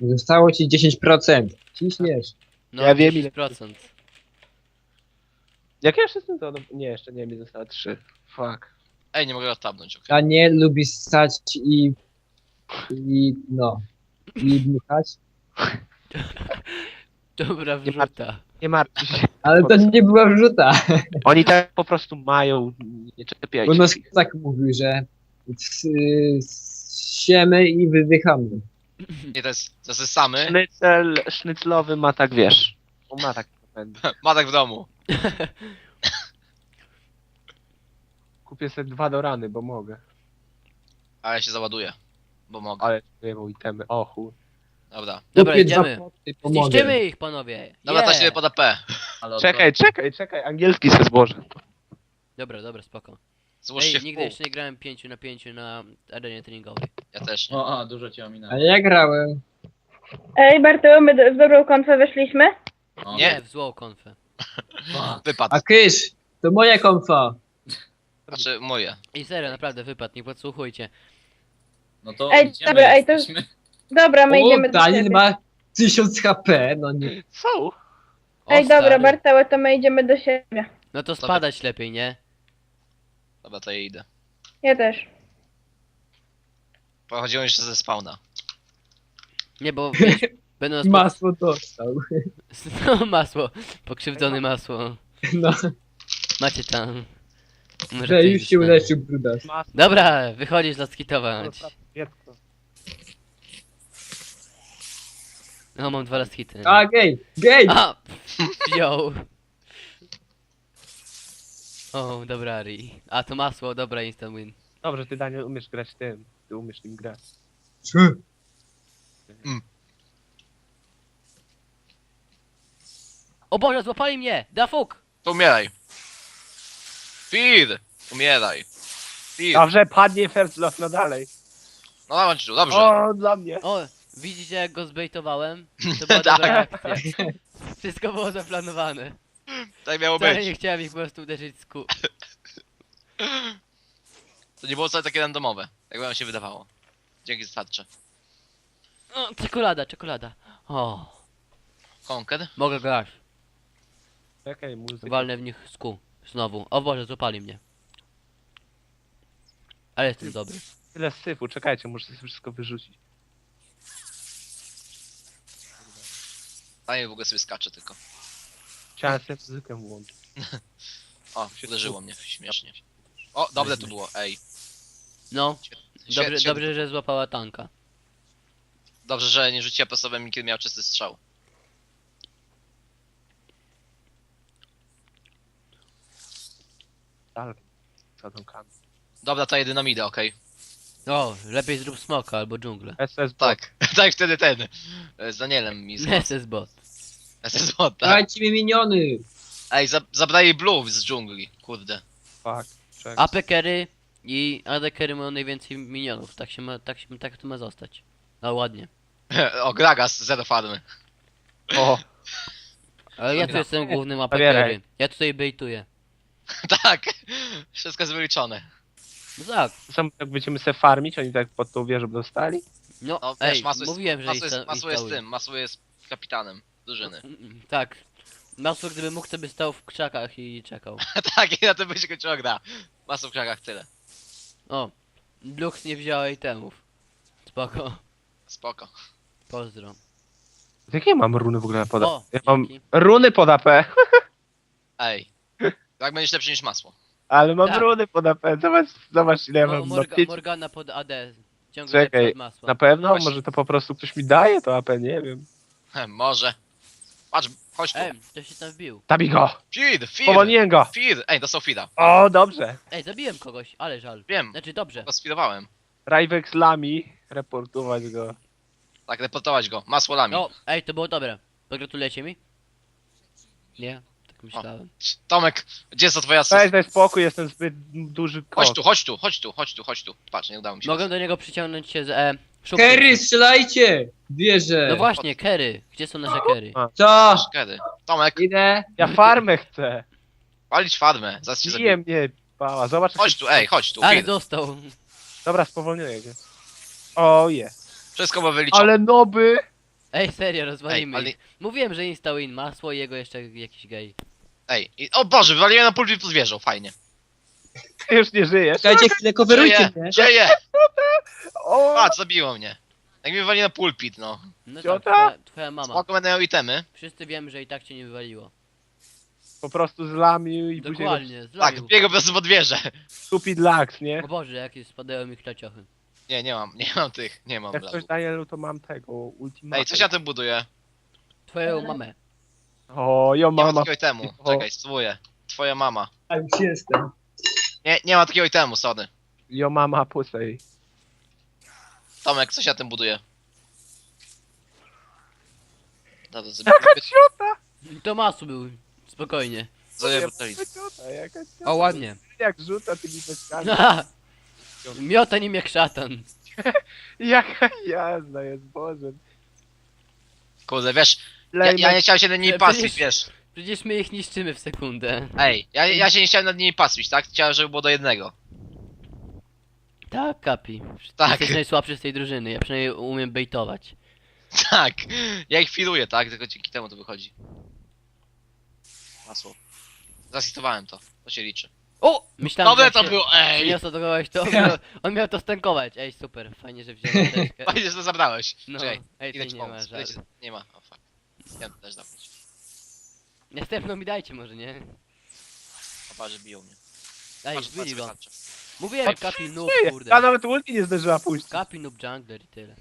Zostało ci 10%. Ciśniesz. No, Ja wiem, ile- 10%. Jak ja jeszcze jestem to? No, nie, jeszcze nie, mi zostało trzy. Fuck. Ej, nie mogę go tabnąć, okej. A nie lubi ssać i... I no. I dmuchać. Dobra Nie ma- wrzuta. Nie martw się. Ale to nie była wrzuta. Oni tak po prostu mają, nie czepiajcie Bo nas tak mówił, że s- siemy i wydychamy. Nie, to jest, to jest samy. Sznycel, sznyclowy ma tak, wiesz. On ma tak tak w domu. Kupię sobie dwa do rany, bo mogę. Ale ja się załaduję. Bo mogę. Ale nie mam itemy. O chuj. Dobra. Dobra, Kupię dwa idziemy. poty. Zniszczymy ich, panowie. Dobra, Yeah. to się pod AP. Ale Czekaj, czekaj, czekaj, angielski se złożę. Dobra, dobra, spoko. Złóż się Ej, w nigdy pół. jeszcze nie grałem 5 na 5 na arenie treningowej. Ja też nie. O, a, dużo cię A ominęło. ja grałem. Ej, Bartu, my do- w dobrą konfę weszliśmy? O, Nie. w złą konfę. fuck. Wypadł. A kysz, to moja konfa. Znaczy moje. I serio, naprawdę wypadł, nie podsłuchujcie. No to Ej, idziemy, dobra, ej, to- jesteśmy. Dobra, my O, idziemy do Daniel siebie. ma 1000 HP, no nie. Są. O, Ej, dobra, stary. Bartałe, to my idziemy do siebie. No to spadać lepiej, nie? Dobra, to ja idę. Ja też. Pochodziłem jeszcze ze spawna. Nie, bo wiesz, będą nas... Masło dostał. No, masło. Pokrzywdzone masło. No, Macie tam. Może że ty już się tam. uleczył brudas. Masło. Dobra, wychodzisz laskitować. Dziecko. No, mam dwa laskity. A, gej, gej! A! Wziął. O, dobra, Ari. A, to masło, dobra, instant win. Dobrze, ty Daniel umiesz grać tym. Ty umiesz nim grać. O Boże, złapali mnie! Da fuk! To umieraj. Feed! Umieraj. Feed. Dobrze, padnie first love, no dalej. No dawaj, tu, dobrze. O, dla mnie. O, widzicie jak go zbejtowałem? To była Tak. dobra akcja. Wszystko było zaplanowane. Tak miało Wcale być. nie chciałem ich po prostu uderzyć z ku... To nie było wcale takie randomowe. Jak wam się wydawało. Dzięki za tarczę. O, czekolada, czekolada. O, Konker? mogę grać. Czekaj, muzyka. Walnę w nich z ku. Znowu. O Boże, złapali mnie. Ale jestem dobry. Tyle syfu, czekajcie, muszę sobie wszystko wyrzucić. Daniel w ogóle sobie skacze tylko. Chciałem sobie muzykę włączyć. O, uderzyło mnie śmiesznie. O, dobre tu było, ej. No, dobrze, dobrze, że złapała tanka. Dobrze, że nie rzuciła prostowym, kiedy miał czysty strzał. Dalej. Dobra, to jedyną idę, okej. O, lepiej zrób smoka albo dżunglę. SS Tak, tak wtedy ten. e, Z Danielem mi z SS bot. Tak. Dajcie mi miniony! Ej, za, zabrali blue z dżungli, kurde. Fuck. Czekaj. AP carry i AD carry mają najwięcej minionów. Tak się ma, tak się, tak to ma zostać. No ładnie. o, Gragas, zero farmy. O, Ale ja tu jestem głównym AP Zabieraj. carry. Ja tutaj bejtuję. tak, wszystko jest wyliczone. No tak. sam jak będziemy se farmić, oni tak pod tą wieżę dostali? No, No wiesz, ej, masło jest, mówiłem, że masło jest, masło jest tym, masło jest kapitanem drużyny. Tak. Masło gdyby mógł, to by stał w krzakach i czekał. tak, i na tym by się kończyła gra. Masło w krzakach, tyle. O, Lux nie wzięła itemów. Spoko. Spoko. Pozdro. Jakie mam runy w ogóle pod O, Ja mam dzięki. runy pod AP, Ej. Tak będziesz lepszy niż masło. ale mam Tak. runy pod AP. Zobacz, zobacz ile ja mam Morga, napięć. Morgana pod AD. Ciągle Czekaj, masła. Na pewno? Właśnie. Może to po prostu ktoś mi daje to AP, nie wiem. Może. Patrz, chodź tu. Ej, to się tam wbił. Zabij go! Feed, feed, Powolniłem go! feed. Ej, dostał feeda. O, dobrze. Ej, zabiłem kogoś, ale żal. Wiem, Znaczy dobrze. go sfeedowałem. Rajwek z lami, reportować go. Tak, reportować go. Masło lami. O, ej, to było dobre. Pogratulujecie mi? Nie? Tak myślałem. Tomek, gdzie jest to twoja Cześć, asysta? daj spokój, jestem zbyt duży kot. Chodź tu, chodź tu, chodź tu, chodź tu, chodź tu. Patrz, nie udało mi się. Mogę do niego przyciągnąć się z e, szubką. Kerry, strzelajcie! Wierzę! No właśnie, Kery. Gdzie są nasze Kery? Co? Kiedy? Tomek, Idę. Ja farmę chcę. palić farmę. Zaraz cię Bije zabiję. mnie, pała. Zobacz. Chodź tu, ej, chodź tu, Ale dostał. Dobra, spowolniuję go. O je. Wszystko było wyliczone. Ale noby! Ej, serio, rozwalimy Ej, ale- ich. Mówiłem, że install in masło i jego jeszcze jakiś gej. Ej, i, o Boże, wywaliłem na pulpit pod wieżą, fajnie. Ty już nie żyjesz. Czekajcie chwilę, coverujcie mnie. O, Patrz, zabiło mnie. Jak mnie wywali na pulpit, no. No tak, Ciota? twoja, twoja mama. Spoko, będę miał itemy. Wszyscy wiemy, że i tak cię nie wywaliło. po prostu zlamił i później go Dokładnie, Tak, zlamił. biegł po prostu pod wieżę. stupid lax, nie? O Boże, jakie spadają mi kleciochy. Nie, nie mam, nie mam tych, nie mam Jak coś blagu. Danielu, to mam tego, ultimatum. Ej, coś ja tym buduję. Twoją mamę. O, jo Nie ma mama. takiego itemu. O. Czekaj, spróbuję. Twoja mama. A już jestem. Nie, nie ma takiego itemu, sorry. Jo mama pusej. Tomek, coś ja tym buduję. Dobra, zrobię ciota! To masu był. Spokojnie. zrobię Jaka brutalizm. ciota, jaka ciota. O, ładnie. Jak rzuca tymi beczkami. Miota nim jak szatan. Jaka jazda jest, Boże. Kurde, wiesz, ja, ja nie chciałem się nad nimi pastwić, wiesz. Przecież my ich niszczymy w sekundę. Ej, ja, ja się nie chciałem nad nimi pastwić, tak? Chciałem, żeby było do jednego. Tak, Kapi. Tak. Jesteś najsłabszy z tej drużyny, ja przynajmniej umiem baitować. Tak, ja ich filuję, tak? Tylko dzięki temu to wychodzi. Masło. Zasitowałem to, to się liczy. O! Myślałem, Dobre że to się było, ej! Przyniosło do kogoś to, on miał, on miał to stankować. Ej, super, fajnie, że wziąłem. Fajnie, że to zabrałeś. No, Czekaj, ej, idę tutaj ci nie ma pomóc. Idę ci... żadnych. Nie ma, o fuck. Ja też zabrać. Następną mi dajcie może, nie? Opa, że biją mnie. Ej, Patrz, go. patrz. Mówiłem, Kapi noob, kurde. nawet ulti nie zdążyła puścić. Kapi noob jungler i tyle.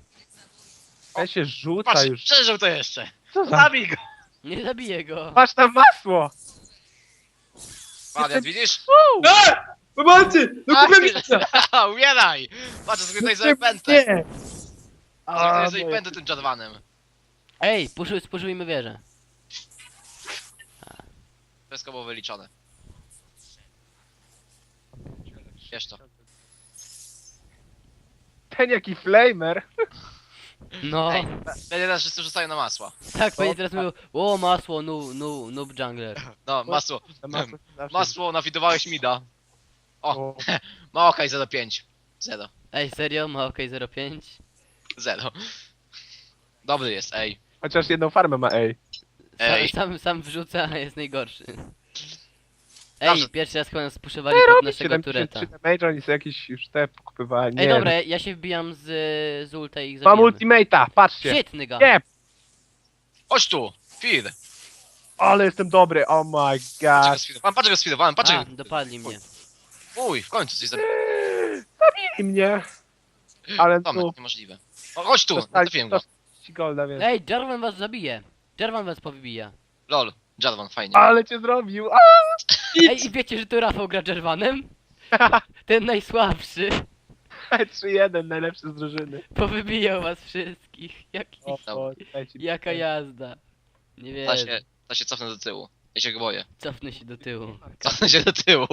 Ja się rzuca Patrz, już. przeżył to jeszcze. Co za... Zabij go! Nie zabiję go. Patrz na masło! Wariat, widzisz? A! Pomocy! No A, kupię mi Umieraj! Patrz, sobie tutaj sobie pętę. Nie! Sobie A, tutaj pętę tym czerwanym. Ej, puszuj, spuszujmy wieżę. Wszystko było wyliczone. Wiesz to. Ten jaki flamer! No, Ej, będzie teraz wszyscy rzucają na masła. tak, będzie teraz mówił, o masło, noob, noob, noob jungler. No, masło. Masło, Masło, nawidowałeś mida. O, Maokaj 0,5. 0. Ej, serio? Ma OK 05? 0. Dobry jest, ej. Chociaż jedną farmę ma, ej. Sam, Ej. sam, sam wrzuca, a jest najgorszy. Ej, pierwszy raz chyba nas spuszowali pod naszego tureta. 73 damage, oni sobie jakieś już te pokupywali. Ej, Nie. dobra, ja się wbijam z, z ulta i ich Mam zabijamy. ultimate'a, patrzcie! Świetny ga. Nie! Chodź tu! Fir! Ale jestem dobry, oh my Patrz go god. sfidowałem, patrz go sfidowałem, patrz A, go. dopadli mnie. Uj, w końcu coś zabił. I mnie. Ale Tomek, tu niemożliwe. O, chodź tu, dostali trafiłem go. 130 golda, więc... Ej, Jarvan was zabije. Jarvan was powybija. Lol, Jarvan, fajnie. Ale cię zrobił! A! Ej, i wiecie, że tu Rafał gra Jarvanem? Ten najsłabszy. 3-1, najlepszy z drużyny. Powybijał was wszystkich. Jaki, O, o, jaka jazda. Nie Ta wiem, się, ta się cofnę do tyłu. Ja się go boję. cofnę się do tyłu. Cofnę się do tyłu.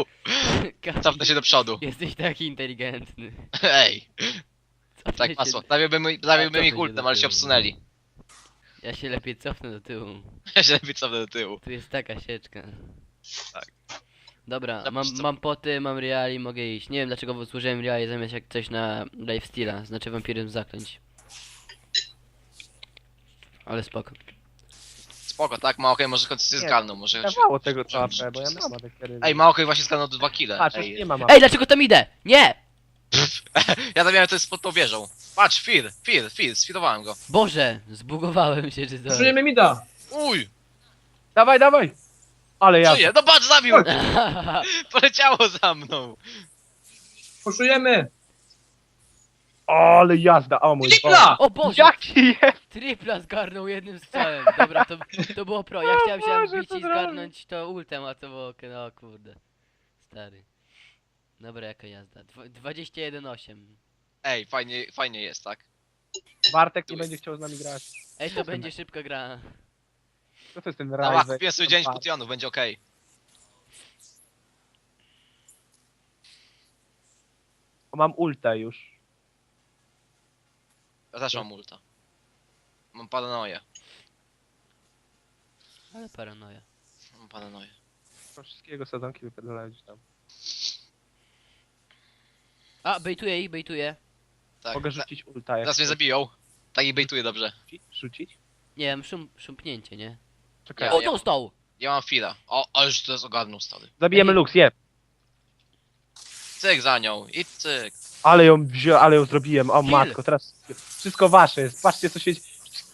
Cofnę się do przodu. Jesteś taki inteligentny. Ej, Cofnę tak się- masło. Zabiłbym, zabiłbym cofnę ich ultem, ale się tyłu. obsunęli. Ja się lepiej cofnę do tyłu. Ja się lepiej cofnę do tyłu. Tu jest taka sieczka. Tak. Dobra, mam, co- mam poty, mam reali, mogę iść. Nie wiem dlaczego służyłem reali zamiast jak coś na lifesteala, znaczy wampiryzm zaklęć. Ale spoko. Spoko, tak? Maokaj może w końcu się Nie, zgarnął, może... Dawało tego co AP, bo ja adekery. Ej, Maokaj właśnie zgarnął dwa kile. Patrz, już Ej, nie mam Ej, dlaczego tam idę? Nie! ja zabiłem to jest pod tą wieżą. Patrz, Fir, Fir, Fir, sfidowałem go. Boże, zbugowałem się czy coś. Poszujemy mi da. Uj, Dawaj, dawaj! Ale ja... żyje, no patrz, zabił! Poleciało za mną. Poszujemy. Ale jazda, o mój Boże. Tripla! o Boże! Jaki jest? Tripla zgarnął jednym strzałem. Dobra, to, to było pro. Ja chciałem się Boże, co i zgarnąć to ultem, a to było... No kurde. Stary. Dobra, jaka jazda. Dwa- 21-8. Ej, fajnie, fajnie jest, tak? Bartek nie będzie chciał z nami grać. Ej, to będzie szybka gra. Co to jest ten Dobra, Ryzek? kupiłem sobie 9 putionów, będzie okej. Mam ulta już. Ja też mam multa. Mam paranoję. Ale paranoja. Mam paranoję. To Wszystkiego sadzonki wypierdalają gdzieś tam. A, bejtuję ich, bejtuję. Tak. Mogę rzucić ulta jak Teraz mnie chcesz. zabiją. Tak ich bejtuję dobrze. Rzucić? Nie wiem, szum, szumpnięcie, nie? Czekaj. O, ja- dostał! Ja mam fila. O, aż to jest ogarnął stary. Zabijemy Lux, je. Cyk za nią i cyk. Ale ją wziąłem, ale ją zrobiłem, o Kill. matko, teraz wszystko wasze jest. Patrzcie co się...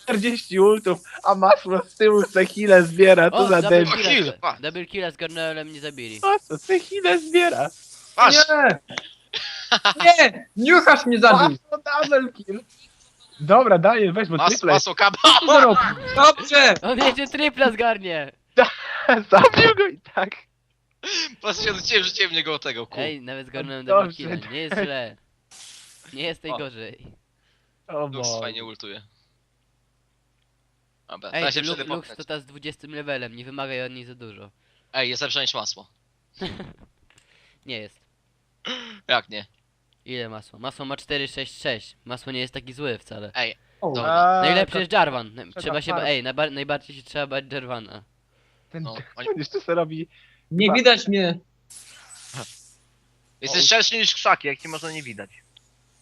40 ultów, a masło z tyłu se chwilę zbiera, co O, za double debil. kill, double killa zgarnąłem, ale mnie zabili. Co, se chwilę zbiera. Patrz! Nie! Nie! Niuchasz mnie zabił! Masło double kill. Dobra, daję, weź, bo Mas, triple? Dobrze! On jeszcze tripla zgarnie! Zabił go i tak. Po prostu się rzuciłem, rzuciłem w niego tego, ku. Ej, nawet zgarnąłem Dobrze, double killa, nie jest źle. Nie jest najgorzej. O Lux fajnie ultuje. Dobra, Ej, teraz się Lu- Lux to ta z 20 levelem, nie wymagaj od niej za dużo. Ej, jest lepsze niż masło. Nie jest. Jak nie? Ile masło? Masło ma 466. Masło nie jest taki zły wcale. O, Dobra. A, Najlepszy to- jest Jarvan. Na- trzeba Trzeba się ba- farm. Ej, najba najbardziej się trzeba bać Jarvana. Ten No, oni- on jeszcze se robi... nie widać mnie. Jesteś szerszy niż krzaki, jak ci można nie widać.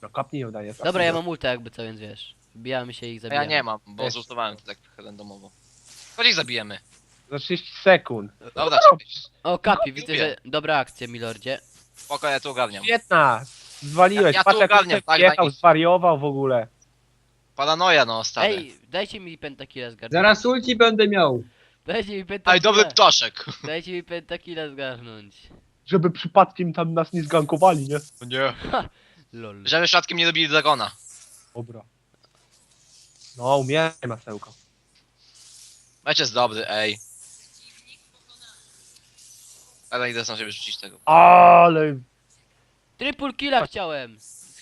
No kopnij ją, daję. Dobra, ja mam ulta jakby co, więc wiesz. Wbijamy się i ich A zabijamy. ja nie mam, bo Też. zultowałem to tak randomowo. Chodź ich zabijemy. Za 30 sekund. Dobra, czekaj. O, Kapi, widzę, że dobra akcja, milordzie. Spoko, ja tu ogarniam. Świetna! Zwaliłeś, Ja- ja patrz jak ogarniam, on tak, mi. zwariował w ogóle. Paranoja no, stary. Ej, dajcie mi pentakilla zgarnąć. Zaraz ulti będę miał. Dajcie mi. Ej, dobry ptaszek. Dajcie mi pentakilla zgarnąć. Żeby przypadkiem tam nas nie zgankowali, nie? Nie. Lol. Żeby świadkiem nie dobili dragona. Dobra. No, umieraj masełko. Mecz jest dobry, ej. Ale idę sam sobie rzucić tego. Ale... Triple killa chciałem.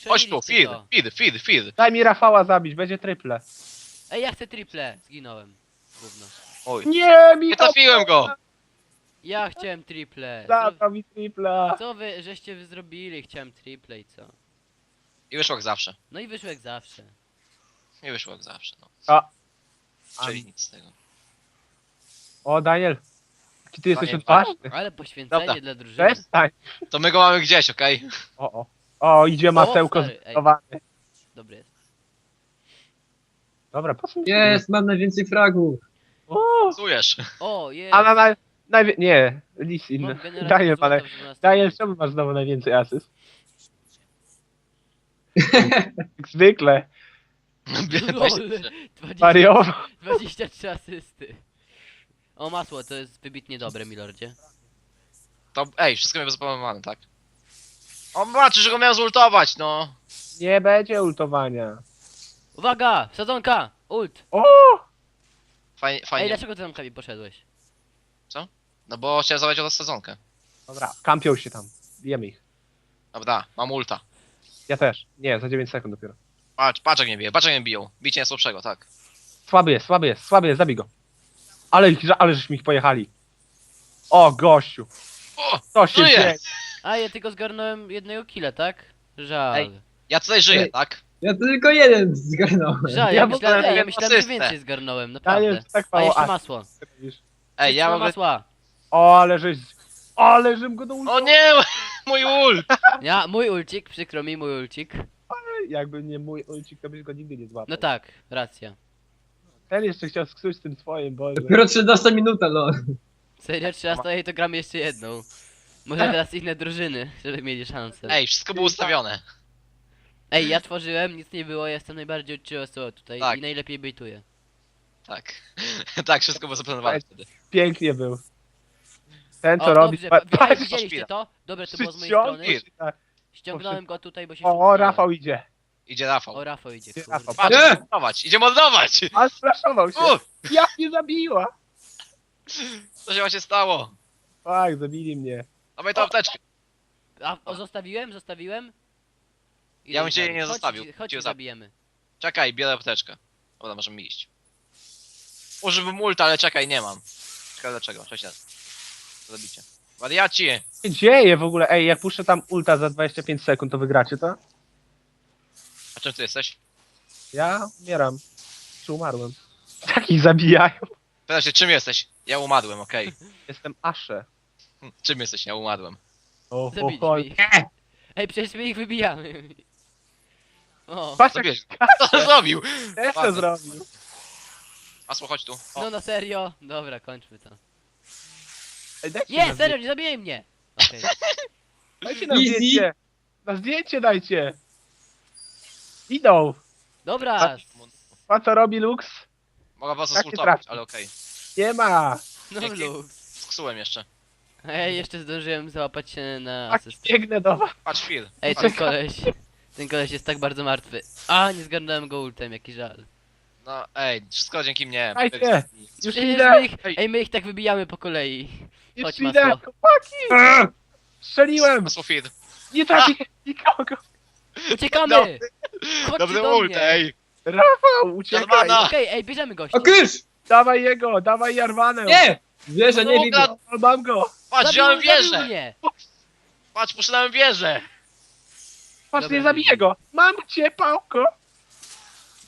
Chodź tu, Strzeliliście feed, to. feed, feed, feed. Daj mi Rafała zabić, będzie triple. Ej, ja chcę triple. Zginąłem. Gówno. Oj. Nie, mi Nie trafiłem go! Ja chciałem triple. Co, mi tripla. co wy, żeście wy zrobili? Chciałem triple i co? I wyszło jak zawsze. No i wyszło jak zawsze. Nie wyszło jak zawsze, no. A. Czyli nic z tego. O, Daniel. Jaki ty jesteś odważny. Ale poświęcenie Dobra. dla drużyny. Przestań. To my go mamy gdzieś, okej? O, o. O, idzie masełko stary, ej. zbudowane. Dobry jest. Dobra, po co mi Jest, mam najwięcej fragów. O, Psujesz. O, jest. a na, na, najwie... Nie. Mam generator Daniel, złota ale... w 12 Daniel, czemu masz znowu najwięcej asyst? Jak zwykle. Lol. 20, Wariował. 23 asysty. O, masło, to jest wybitnie dobre, milordzie. To, ej, wszystko miałem zaplanowane, tak? O, macie, że go miałem zultować, no. Nie będzie ultowania. Uwaga! Sadzonka! Ult! O! Fajnie, Ej, fajnie. dlaczego ty tam Kabi poszedłeś? No bo chciałem zabrać od sezonkę. Dobra, kampią się tam. Bijemy ich. Dobra, mam ulta. Ja też. Nie, za 9 sekund dopiero. Patrz, patrz jak mnie bije, patrz jak mnie biją. Bicie najsłabszego, tak. Słaby jest, słaby jest, słaby jest, zabij go. Ale, ale żeśmy ich pojechali. O, gościu. O, Co się żyje. dzieje? A, ja tylko zgarnąłem jednego killa, tak? Żal. Ej. ja tutaj żyję, Ej. tak? Ja tylko jeden zgarnąłem. Żal, ja ja, myślałem, ja miałem myślałem, że asystę. więcej zgarnąłem, naprawdę. tak A mało jeszcze masło. robisz. Ej, ja mam... masła. O, ale żeś... Ale żem go do O nie! Mój ult! Ja, mój ulcik, przykro mi, mój ulcik. Jakby nie mój ulcik, to byś go nigdy nie złapał. No tak, racja. Ten jeszcze chciał sksuć tym swoim, Boże. Dopiero 13 minuta, no. Serio, 13 ej, to gramy jeszcze jedną. Może teraz inne drużyny, żeby mieli szansę. Ej, wszystko było ustawione. Ej, ja tworzyłem, nic nie było, jestem najbardziej uczciwy osoba tutaj Tak. i najlepiej bejtuję. Tak. tak, wszystko było zaplanowane wtedy. Pięknie był. Ten co O, robi... dobrze, pa- patrz, widzieliście to? Dobre to było z mojej strony. tak. Ściągnąłem go tutaj, bo się O, wciągnąłem. Rafał idzie. Idzie Rafał. O, Rafał idzie, Idzie kurde. Rafał. Patrz, Nie! idzie mordować! Idzie mordować! A sflaszował się. U! Jak mnie zabiła? Co się właśnie stało? Tak, zabili mnie. Dawaj tą apteczkę. A, o, zostawiłem? Zostawiłem? Idę Ja bym cię nie Chodź, zostawił. Chodź, Cię zabijemy. Czekaj, biorę apteczkę. Dobra, możemy iść. Używam ulta, ale czekaj, nie mam. Czekaj, dlaczego? Cześć raz. Zabicie. Wariaci! Co się dzieje w ogóle? Ej, jak puszczę tam ulta za 25 sekund, to wygracie to? A czym ty jesteś? Ja umieram. Czy umarłem? Tak ich zabijają. Pytam się, czym jesteś? Ja umarłem, okej. Jestem Asze. Hm, Czym jesteś? Ja umarłem. O, o, Zabiliśmy ich. Ej, przecież my ich wybijamy. O, Patrz jak Zabiłeś. Co zrobił? Ładnie. zrobił. Masło, chodź tu. O, No na serio? Dobra, kończmy to. Ej, dajcie Nie, serio, nie zabijaj mnie! Okej. Dajcie na Easy. zdjęcie. Na zdjęcie dajcie. Idą. Dobra, A co robi Lux? Mogę was trafi? ale okej. Nie ma. no Dzięki. luz. Sksułem jeszcze. Ej, jeszcze zdążyłem załapać się na Tak, asyst. biegnę do was. Patrz, Phil. Ej, ten koleś... Ten koleś jest tak bardzo martwy. A, nie zgarnąłem go ultem, jaki żal. No, ej, wszystko dzięki mnie. Dajcie. Już Przecież idę. my ich, Ej. ej, my ich tak wybijamy po kolei. Już Chodź, idę. masło. Chłopaki. Strzeliłem. Masło, Phil. Nie trafię nikogo. Uciekamy! Dobry- Chodźcie Dobry do ult, mnie! ej. Rafał, uciekaj. Jarmana. Okej, ej, bierzemy gościa. O kysz! Dawaj jego, dawaj Jarmanę. Nie! Nie No, widzę. gad- O, Mam go. Patrz, wziąłem wieżę. mnie! Patrz, poszedłem wieżę. Patrz, Dobra, nie zabiję go. Mam cię, pałko.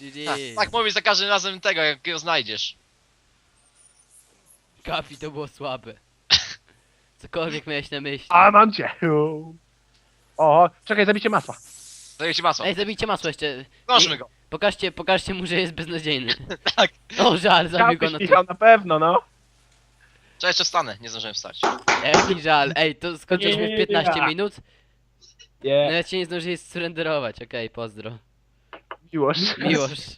GG. Tak, tak mówisz za każdym razem tego, jak go znajdziesz. Kapi, to było słabe. Cokolwiek miałeś na myśli. A, mam cię. O, czekaj, zabicie masła. Daję ci masło. Ej, zabijcie masło jeszcze. Zdążymy go. Pokażcie, pokażcie mu, że jest beznadziejny. Tak. O, żal, zabił go na Michał, na pewno, no. Cześć, jeszcze wstanę, nie zdążyłem wstać. Jaki żal. Ej, to skończyliśmy w Nie. 15 minut? Nie, Nawet się nie zdążyli surrenderować. Okej, pozdro. miłość. Miłość.